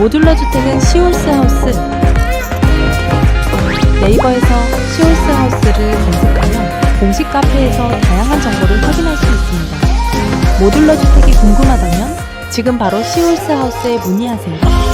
모듈러 주택은 시올스 하우스. 네이버에서 시올스 하우스를 검색하면 공식 카페에서 다양한 정보를 확인할 수 있습니다. 모듈러 주택이 궁금하다면 지금 바로 시올스 하우스에 문의하세요.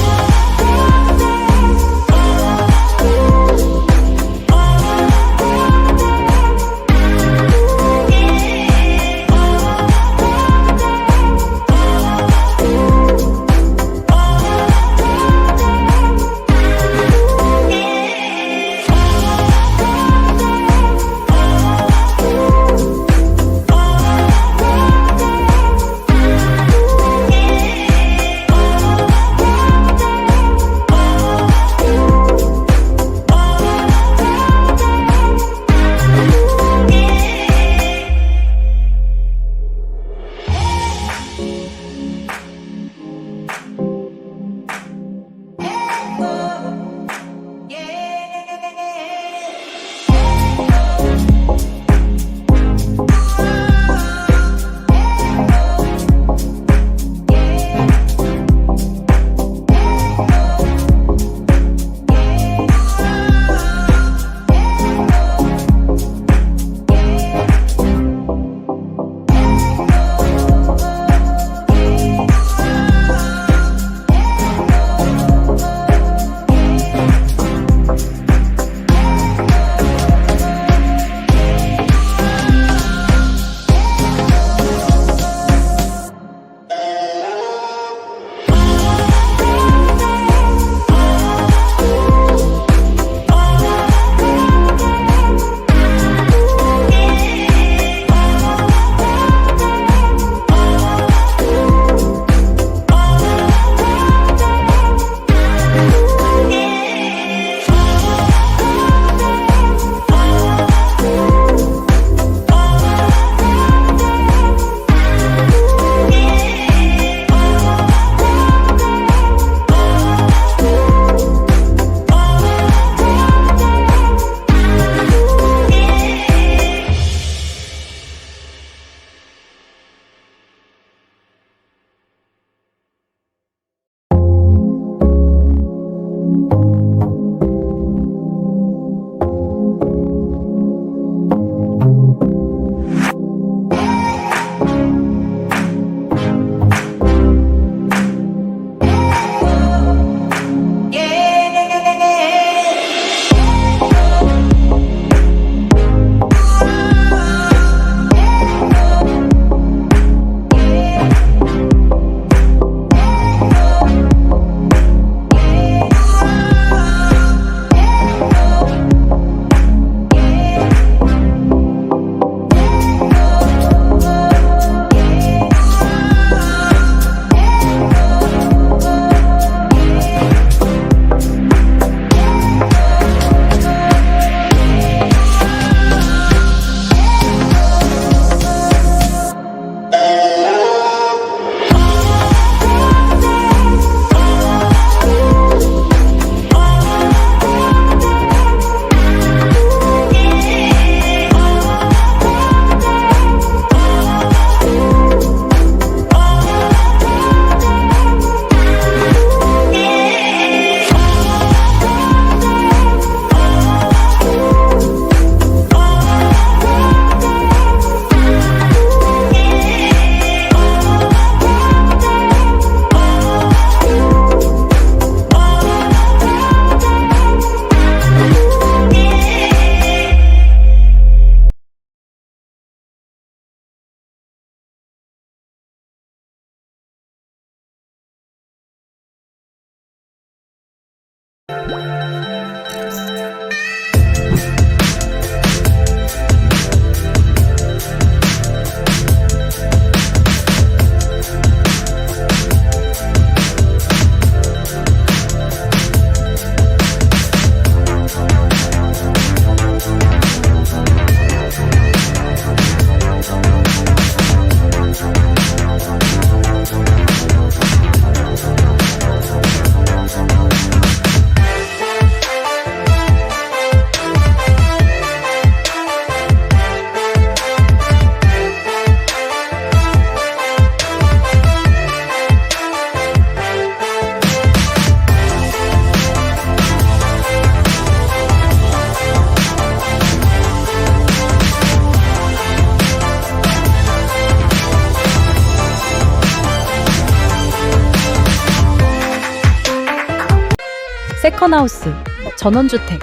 세컨하우스, 전원주택,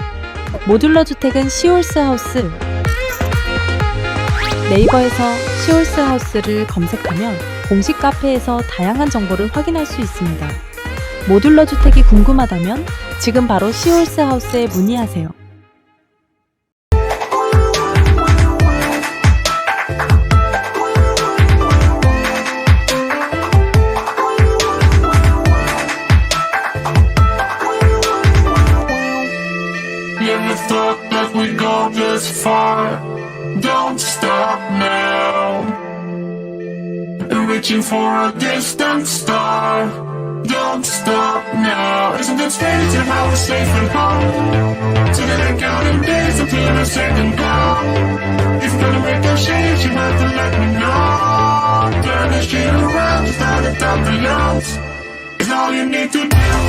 모듈러 주택은 시올스 하우스. 네이버에서 시올스 하우스를 검색하면 공식 카페에서 다양한 정보를 확인할 수 있습니다. 모듈러 주택이 궁금하다면 지금 바로 시올스 하우스에 문의하세요. Reaching for a distant star. Don't stop now. Isn't it strange to how we're safe and home? Sitting and counting days until a second gone. If you're gonna make a change, you have to let me know. Turn this shit around, just start it down the yards. It's all you need to do.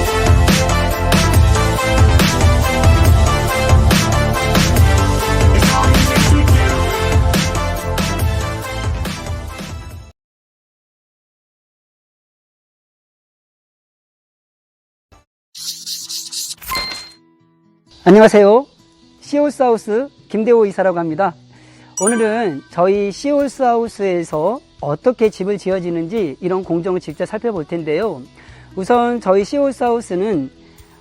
안녕하세요. 시올스하우스 김대호 이사라고 합니다. 오늘은 저희 시올스하우스에서 어떻게 집을 지어지는지 이런 공정을 직접 살펴볼 텐데요. 우선 저희 시올스하우스는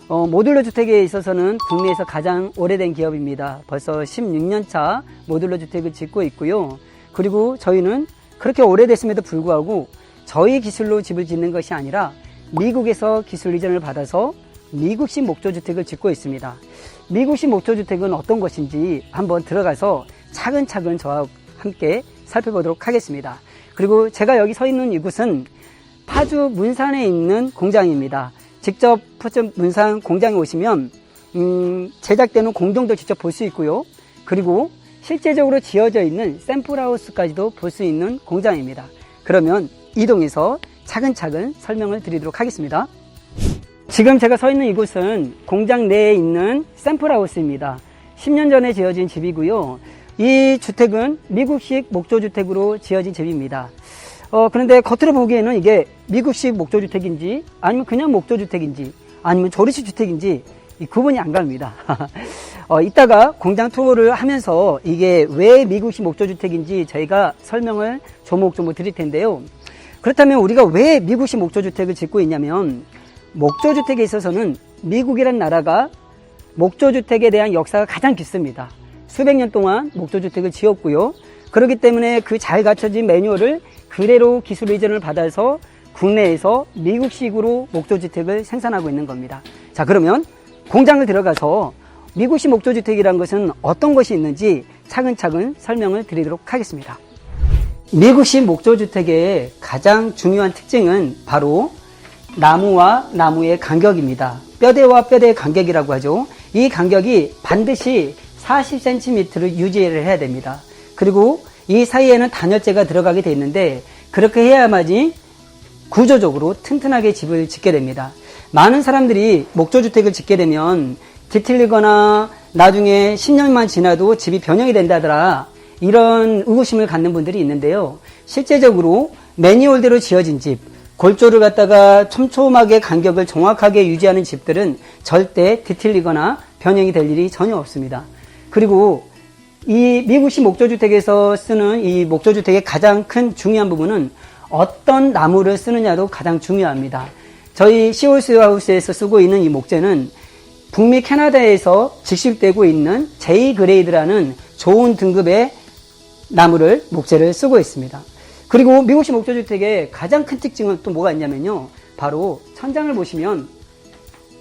어, 모듈러 주택에 있어서는 국내에서 가장 오래된 기업입니다. 벌써 16년 차 모듈러 주택을 짓고 있고요. 그리고 저희는 그렇게 오래됐음에도 불구하고 저희 기술로 집을 짓는 것이 아니라 미국에서 기술 이전을 받아서 미국식 목조주택을 짓고 있습니다. 미국식 목조주택은 어떤 것인지 한번 들어가서 차근차근 저와 함께 살펴보도록 하겠습니다. 그리고 제가 여기 서 있는 이곳은 파주 문산에 있는 공장입니다. 직접 파주 문산 공장에 오시면 음, 제작되는 공정도 직접 볼 수 있고요. 그리고 실제적으로 지어져 있는 샘플하우스까지도 볼 수 있는 공장입니다. 그러면 이동해서 차근차근 설명을 드리도록 하겠습니다. 지금 제가 서 있는 이곳은 공장 내에 있는 샘플하우스입니다. 10년 전에 지어진 집이고요. 이 주택은 미국식 목조주택으로 지어진 집입니다. 어, 그런데 겉으로 보기에는 이게 미국식 목조주택인지 아니면 그냥 목조주택인지 아니면 조리식 주택인지 이 구분이 안 갑니다. 어, 이따가 공장 투어를 하면서 이게 왜 미국식 목조주택인지 저희가 설명을 조목조목 드릴 텐데요. 그렇다면 우리가 왜 미국식 목조주택을 짓고 있냐면 목조주택에 있어서는 미국이란 나라가 목조주택에 대한 역사가 가장 깊습니다. 수백 년 동안 목조주택을 지었고요. 그렇기 때문에 그 잘 갖춰진 매뉴얼을 그대로 기술 이전을 받아서 국내에서 미국식으로 목조주택을 생산하고 있는 겁니다. 자, 그러면 공장을 들어가서 미국식 목조주택이라는 것은 어떤 것이 있는지 차근차근 설명을 드리도록 하겠습니다. 미국식 목조주택의 가장 중요한 특징은 바로 나무와 나무의 간격입니다. 뼈대와 뼈대의 간격이라고 하죠. 이 간격이 반드시 40cm를 유지를 해야 됩니다. 그리고 이 사이에는 단열재가 들어가게 돼 있는데 그렇게 해야만이 구조적으로 튼튼하게 집을 짓게 됩니다. 많은 사람들이 목조주택을 짓게 되면 뒤틀리거나 나중에 10년만 지나도 집이 변형이 된다더라 이런 의구심을 갖는 분들이 있는데요. 실제적으로 매뉴얼대로 지어진 집, 골조를 갖다가 촘촘하게 간격을 정확하게 유지하는 집들은 절대 뒤틀리거나 변형이 될 일이 전혀 없습니다. 그리고 이 미국식 목조주택에서 쓰는 이 목조주택의 가장 큰 중요한 부분은 어떤 나무를 쓰느냐도 가장 중요합니다. 저희 시올스 하우스에서 쓰고 있는 이 목재는 북미 캐나다에서 직식되고 있는 J 그레이드라는 좋은 등급의 나무를 목재를 쓰고 있습니다. 그리고 미국식 목조주택의 가장 큰 특징은 또 뭐가 있냐면요. 바로 천장을 보시면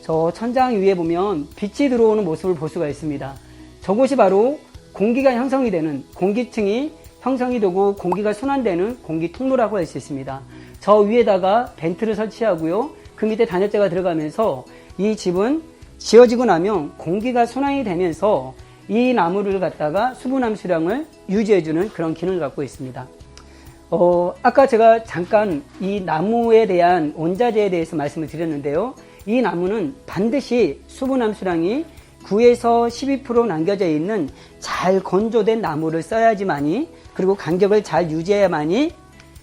저 천장 위에 보면 빛이 들어오는 모습을 볼 수가 있습니다. 저곳이 바로 공기가 형성이 되는 공기층이 형성이 되고 공기가 순환되는 공기 통로라고 할 수 있습니다. 저 위에다가 벤트를 설치하고요. 그 밑에 단열재가 들어가면서 이 집은 지어지고 나면 공기가 순환이 되면서 이 나무를 갖다가 수분 함수량을 유지해주는 그런 기능을 갖고 있습니다. 어, 아까 제가 잠깐 이 나무에 대한 원자재에 대해서 말씀을 드렸는데요. 이 나무는 반드시 수분 함수량이 9에서 12% 남겨져 있는 잘 건조된 나무를 써야지만이 그리고 간격을 잘 유지해야만이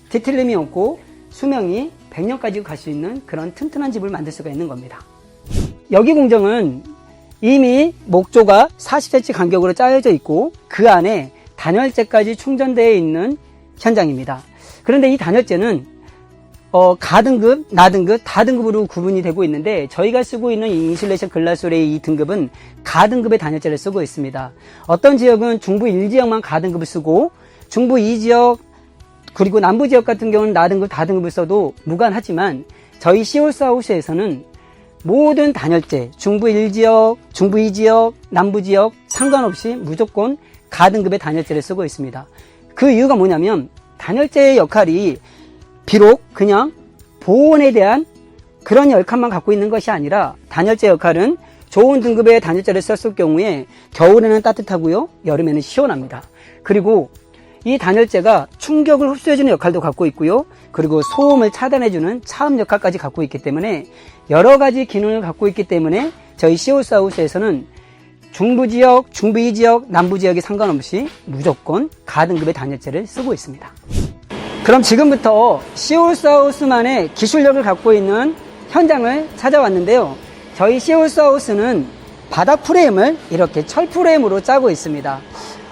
뒤틀림이 없고 수명이 100년까지 갈 수 있는 그런 튼튼한 집을 만들 수가 있는 겁니다. 여기 공정은 이미 목조가 40cm 간격으로 짜여져 있고 그 안에 단열재까지 충전되어 있는 현장입니다. 그런데 이 단열재는 어, 가등급, 나등급, 다등급으로 구분이 되고 있는데 저희가 쓰고 있는 이 인슐레이션 글라솔의 이 등급은 가등급의 단열재를 쓰고 있습니다. 어떤 지역은 중부 1지역만 가등급을 쓰고 중부 2지역 그리고 남부 지역 같은 경우는 나등급, 다등급을 써도 무관하지만 저희 시올사우스에서는 모든 단열재, 중부 1지역, 중부 2지역, 남부 지역 상관없이 무조건 가등급의 단열재를 쓰고 있습니다. 그 이유가 뭐냐면 단열재의 역할이 비록 그냥 보온에 대한 그런 역할만 갖고 있는 것이 아니라 단열재 역할은 좋은 등급의 단열재를 썼을 경우에 겨울에는 따뜻하고요, 여름에는 시원합니다. 그리고 이 단열재가 충격을 흡수해주는 역할도 갖고 있고요. 그리고 소음을 차단해주는 차음 역할까지 갖고 있기 때문에 여러 가지 기능을 갖고 있기 때문에 저희 시오사우스에서는 중부 지역, 중부 2 지역, 남부 지역에 상관없이 무조건 가등급의 단열재를 쓰고 있습니다. 그럼 지금부터 시올사우스만의 기술력을 갖고 있는 현장을 찾아왔는데요. 저희 시올사우스는 바닥 프레임을 이렇게 철 프레임으로 짜고 있습니다.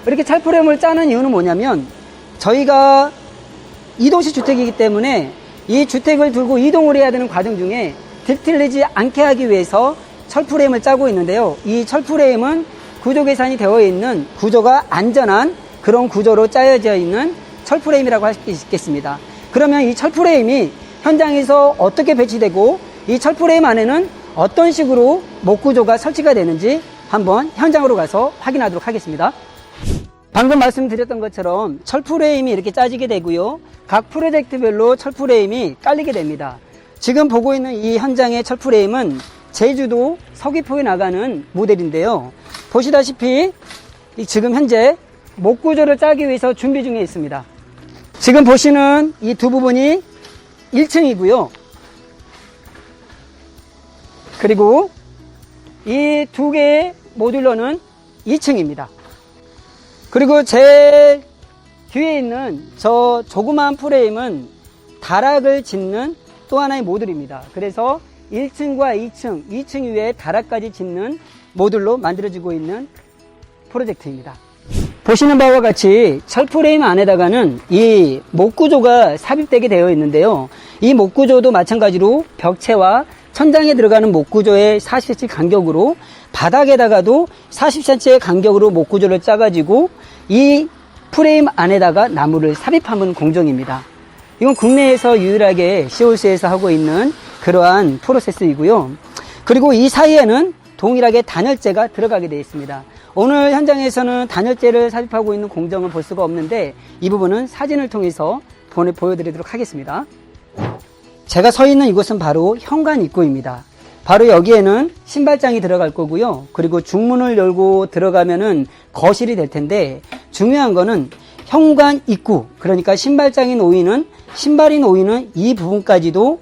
이렇게 철 프레임을 짜는 이유는 뭐냐면 저희가 이동식 주택이기 때문에 이 주택을 들고 이동을 해야 되는 과정 중에 뒤틀리지 않게 하기 위해서 철 프레임을 짜고 있는데요. 이 철 프레임은 구조 계산이 되어 있는 구조가 안전한 그런 구조로 짜여져 있는 철 프레임이라고 할 수 있겠습니다. 그러면 이 철 프레임이 현장에서 어떻게 배치되고 이 철 프레임 안에는 어떤 식으로 목 구조가 설치가 되는지 한번 현장으로 가서 확인하도록 하겠습니다. 방금 말씀드렸던 것처럼 철 프레임이 이렇게 짜지게 되고요. 각 프로젝트별로 철 프레임이 깔리게 됩니다. 지금 보고 있는 이 현장의 철 프레임은 제주도 서귀포에 나가는 모델인데요. 보시다시피 이 지금 현재 목 구조를 짜기 위해서 준비 중에 있습니다. 지금 보시는 이 두 부분이 1층이고요. 그리고 이 두 개의 모듈러는 2층입니다. 그리고 제 뒤에 있는 저 조그마한 프레임은 다락을 짓는 또 하나의 모듈입니다. 그래서 1층과 2층, 2층 위에 다락까지 짓는 모듈로 만들어지고 있는 프로젝트입니다. 보시는 바와 같이 철 프레임 안에다가는 이 목구조가 삽입되게 되어 있는데요. 이 목구조도 마찬가지로 벽체와 천장에 들어가는 목구조의 40cm 간격으로 바닥에다가도 40cm의 간격으로 목구조를 짜가지고 이 프레임 안에다가 나무를 삽입하는 공정입니다. 이건 국내에서 유일하게 시올스에서 하고 있는 그러한 프로세스이고요. 그리고 이 사이에는 동일하게 단열재가 들어가게 되어 있습니다. 오늘 현장에서는 단열재를 삽입하고 있는 공정을 볼 수가 없는데 이 부분은 사진을 통해서 보여드리도록 하겠습니다. 제가 서 있는 이곳은 바로 현관 입구입니다. 바로 여기에는 신발장이 들어갈 거고요. 그리고 중문을 열고 들어가면은 거실이 될 텐데 중요한 거는 현관 입구, 그러니까 신발장이 놓이는 신발이 놓이는 이 부분까지도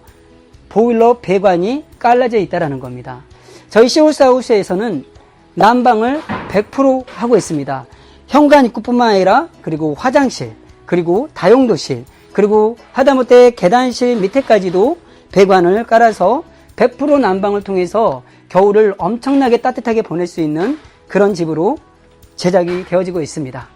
보일러 배관이 깔라져 있다라는 겁니다. 저희 시올사우스에서는 난방을 100% 하고 있습니다. 현관 입구뿐만 아니라 그리고 화장실, 그리고 다용도실, 그리고 하다못해 계단실 밑에까지도 배관을 깔아서 100% 난방을 통해서 겨울을 엄청나게 따뜻하게 보낼 수 있는 그런 집으로 제작이 되어지고 있습니다.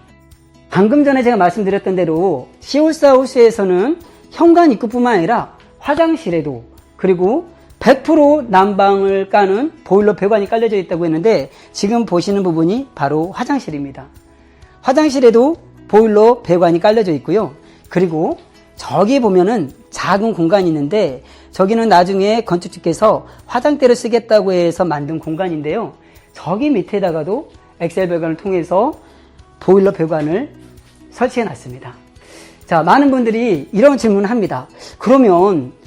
방금 전에 제가 말씀드렸던 대로 시올사우스에서는 현관 입구뿐만 아니라 화장실에도 그리고 100% 난방을 까는 보일러 배관이 깔려져 있다고 했는데 지금 보시는 부분이 바로 화장실입니다. 화장실에도 보일러 배관이 깔려져 있고요. 그리고 저기 보면은 작은 공간이 있는데 저기는 나중에 건축주께서 화장대를 쓰겠다고 해서 만든 공간인데요. 저기 밑에다가도 엑셀 배관을 통해서 보일러 배관을 설치해 놨습니다. 자, 많은 분들이 이런 질문을 합니다. 그러면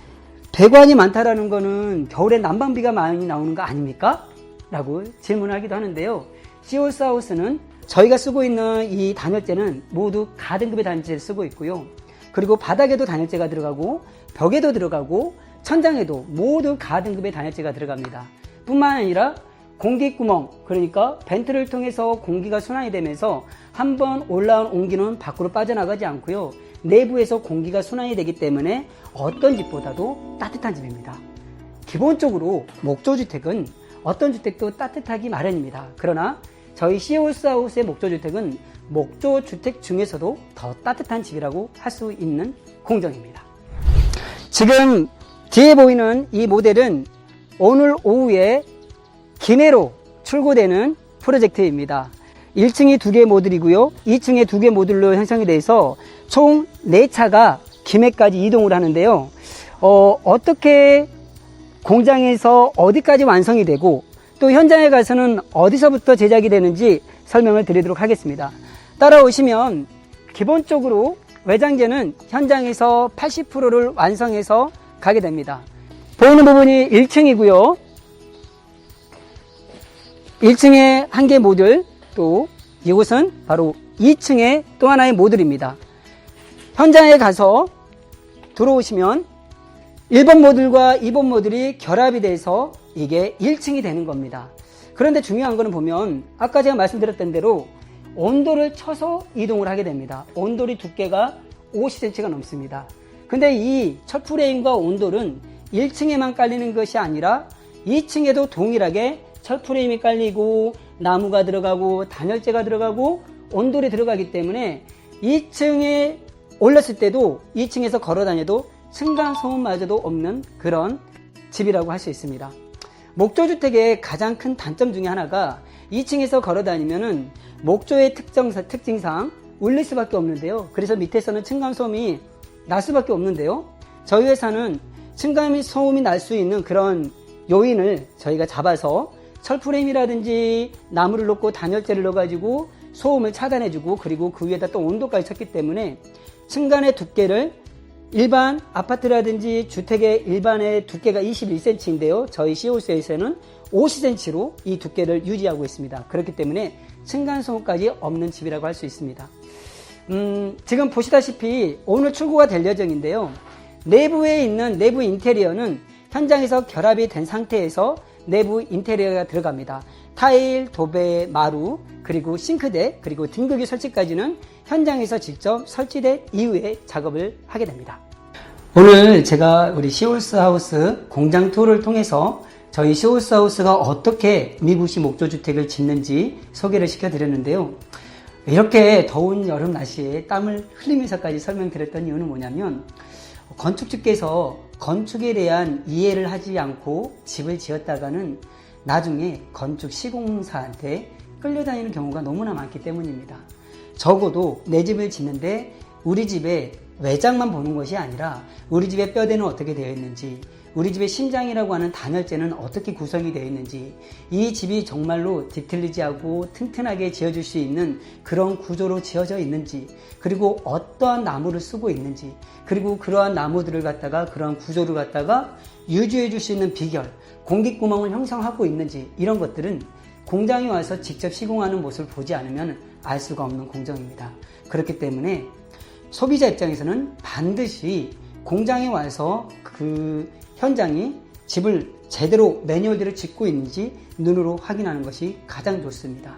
배관이 많다라는 거는 겨울에 난방비가 많이 나오는 거 아닙니까? 라고 질문하기도 하는데요. 시올사우스는 저희가 쓰고 있는 이 단열재는 모두 가등급의 단열재를 쓰고 있고요. 그리고 바닥에도 단열재가 들어가고 벽에도 들어가고 천장에도 모두 가등급의 단열재가 들어갑니다. 뿐만 아니라 공기구멍 그러니까 벤트를 통해서 공기가 순환이 되면서 한번 올라온 온기는 밖으로 빠져나가지 않고요. 내부에서 공기가 순환이 되기 때문에 어떤 집보다도 따뜻한 집입니다. 기본적으로 목조주택은 어떤 주택도 따뜻하기 마련입니다. 그러나 저희 시홀스하우스의 목조주택은 목조주택 중에서도 더 따뜻한 집이라고 할 수 있는 공정입니다. 지금 뒤에 보이는 이 모델은 오늘 오후에 기내로 출고되는 프로젝트입니다. 1층이 두 개 모듈이고요. 2층에 두 개 모듈로 형성이 돼서 총 4차가 김해까지 이동을 하는데요. 어, 어떻게 공장에서 어디까지 완성이 되고 또 현장에 가서는 어디서부터 제작이 되는지 설명을 드리도록 하겠습니다. 따라오시면 기본적으로 외장재는 현장에서 80%를 완성해서 가게 됩니다. 보이는 부분이 1층이고요. 1층에 한 개 모듈, 또 이곳은 바로 2층의 또 하나의 모듈입니다. 현장에 가서 들어오시면 1번 모듈과 2번 모듈이 결합이 돼서 이게 1층이 되는 겁니다. 그런데 중요한 거는 보면 아까 제가 말씀드렸던 대로 온도를 쳐서 이동을 하게 됩니다. 온돌이 두께가 50cm가 넘습니다. 근데 이 철프레임과 온돌은 1층에만 깔리는 것이 아니라 2층에도 동일하게 철프레임이 깔리고 나무가 들어가고 단열재가 들어가고 온돌이 들어가기 때문에 2층에 올렸을 때도 2층에서 걸어 다녀도 층간 소음마저도 없는 그런 집이라고 할 수 있습니다. 목조주택의 가장 큰 단점 중에 하나가 2층에서 걸어 다니면은 목조의 특정, 특징상 울릴 수밖에 없는데요. 그래서 밑에서는 층간 소음이 날 수밖에 없는데요. 저희 회사는 층간 소음이 날 수 있는 그런 요인을 저희가 잡아서 철프레임이라든지 나무를 넣고 단열재를 넣어가지고 소음을 차단해주고 그리고 그 위에다 또 온도까지 쳤기 때문에 층간의 두께를 일반 아파트라든지 주택의 일반의 두께가 21cm인데요. 저희 시오스에서는 50cm로 이 두께를 유지하고 있습니다. 그렇기 때문에 층간소음까지 없는 집이라고 할 수 있습니다. 음, 지금 보시다시피 오늘 출고가 될 예정인데요. 내부에 있는 내부 인테리어는 현장에서 결합이 된 상태에서 내부 인테리어가 들어갑니다. 타일, 도배, 마루, 그리고 싱크대, 그리고 등급이 설치까지는 현장에서 직접 설치된 이후에 작업을 하게 됩니다. 오늘 제가 우리 시올스 하우스 공장 투어를 통해서 저희 시올스 하우스가 어떻게 미국시 목조 주택을 짓는지 소개를 시켜드렸는데요. 이렇게 더운 여름 날씨에 땀을 흘리면서까지 설명드렸던 이유는 뭐냐면 건축주께서 건축에 대한 이해를 하지 않고 집을 지었다가는 나중에 건축 시공사한테 끌려다니는 경우가 너무나 많기 때문입니다. 적어도 내 집을 짓는데 우리 집의 외장만 보는 것이 아니라 우리 집의 뼈대는 어떻게 되어 있는지 우리 집의 심장이라고 하는 단열재는 어떻게 구성이 되어 있는지 이 집이 정말로 뒤틀리지하고 튼튼하게 지어질 수 있는 그런 구조로 지어져 있는지 그리고 어떠한 나무를 쓰고 있는지 그리고 그러한 나무들을 갖다가 그러한 구조를 갖다가 유지해 줄 수 있는 비결 공기구멍을 형성하고 있는지 이런 것들은 공장에 와서 직접 시공하는 모습을 보지 않으면 알 수가 없는 공정입니다. 그렇기 때문에 소비자 입장에서는 반드시 공장에 와서 그 현장이 집을 제대로 매뉴얼대로 짓고 있는지 눈으로 확인하는 것이 가장 좋습니다.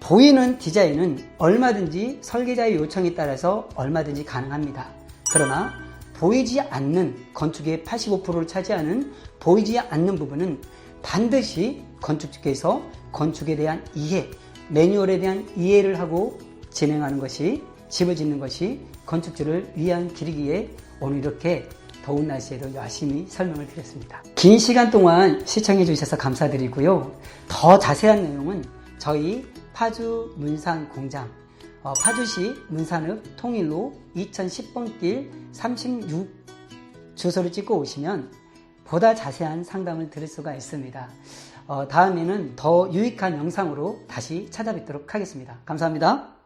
보이는 디자인은 얼마든지 설계자의 요청에 따라서 얼마든지 가능합니다. 그러나 보이지 않는 건축의 85%를 차지하는 보이지 않는 부분은 반드시 건축주께서 건축에 대한 이해, 매뉴얼에 대한 이해를 하고 진행하는 것이 집을 짓는 것이 건축주를 위한 길이기에 오늘 이렇게 더운 날씨에도 열심히 설명을 드렸습니다. 긴 시간 동안 시청해 주셔서 감사드리고요. 더 자세한 내용은 저희 파주 문산 공장 어, 파주시 문산읍 통일로 2010번 길 36 주소를 찍고 오시면 보다 자세한 상담을 들을 수가 있습니다. 어, 다음에는 더 유익한 영상으로 다시 찾아뵙도록 하겠습니다. 감사합니다.